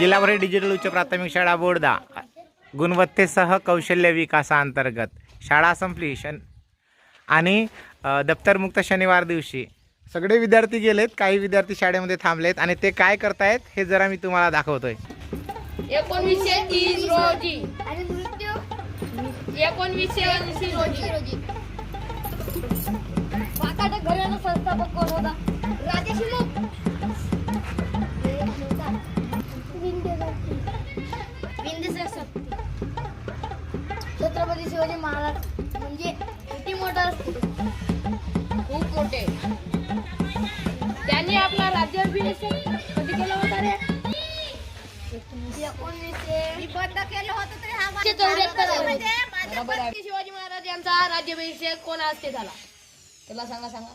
जिल्हा परिषद डिजिटल उच्च प्राथमिक शाळा बोर्डा. गुणवत्तेसह कौशल्य विकासाअंतर्गत शाळा संपली. शन आणि दप्तरमुक्त शनिवार दिवशी. सगळे विद्यार्थी गेलेत. काही विद्यार्थी शाळेमध्ये थांबलेत. आणि ते काय करतायत हे जरा मी तुम्हाला दाखवतोय. एकोणवीसशे तीस रोजी. आणि मृत्यू? एकोणवीसशे ऐंशी रोजी. संस्थापक कोण होता? राजेश छत्रपती शिवाजी महाराज म्हणजे किती मोठा खूप मोठे. त्यांनी आपला राज्याभिषेक कधी केला होता रे? एकोणीसशे. शिवाजी महाराज यांचा राज्याभिषेक कोण असते झाला? तुला सांगा सांगा.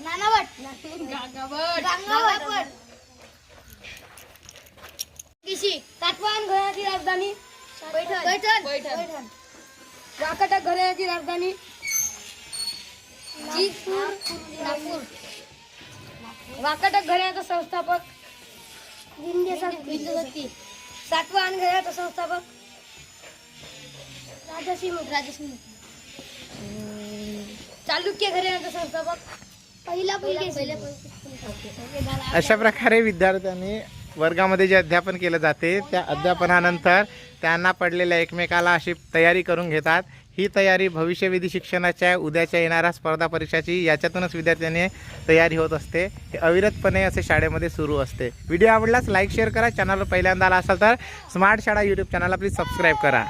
नानावट. गागाभट. किशी सातवाहन घराण्याची राजधानी. पैठण. पैठण. पैठण. वाकाटक घराण्याची राजधानी. जीतपूर नागपूर. वाकाटक घराण्याचा संस्थापक. विंध्यशक्ती सातवाहन घराण्याचा संस्थापक. राजसिंह राजसिंह चालुक्य घराण्याचा संस्थापक. पहिला पहिला अशा प्रकारे विद्यार्थ्यांनी वर्गामध्ये जे अध्यापन केलं जाते त्या अध्यापनानंतर त्यांना पडलेल्या एकमेकाला अशी तयारी करून घेतात. ही तयारी भविष्यविधी शिक्षणाच्या उद्याच्या येणाऱ्या स्पर्धा परीक्षाची याच्यातूनच विद्यार्थ्यांनी तयारी होत असते. हे अविरतपणे असे शाळेमध्ये सुरू असते. व्हिडिओ आवडलाच लाईक शेअर करा. चॅनलवर पहिल्यांदा आला असाल तर स्मार्ट शाळा यूट्यूब चॅनलला प्लीज सबस्क्राईब करा.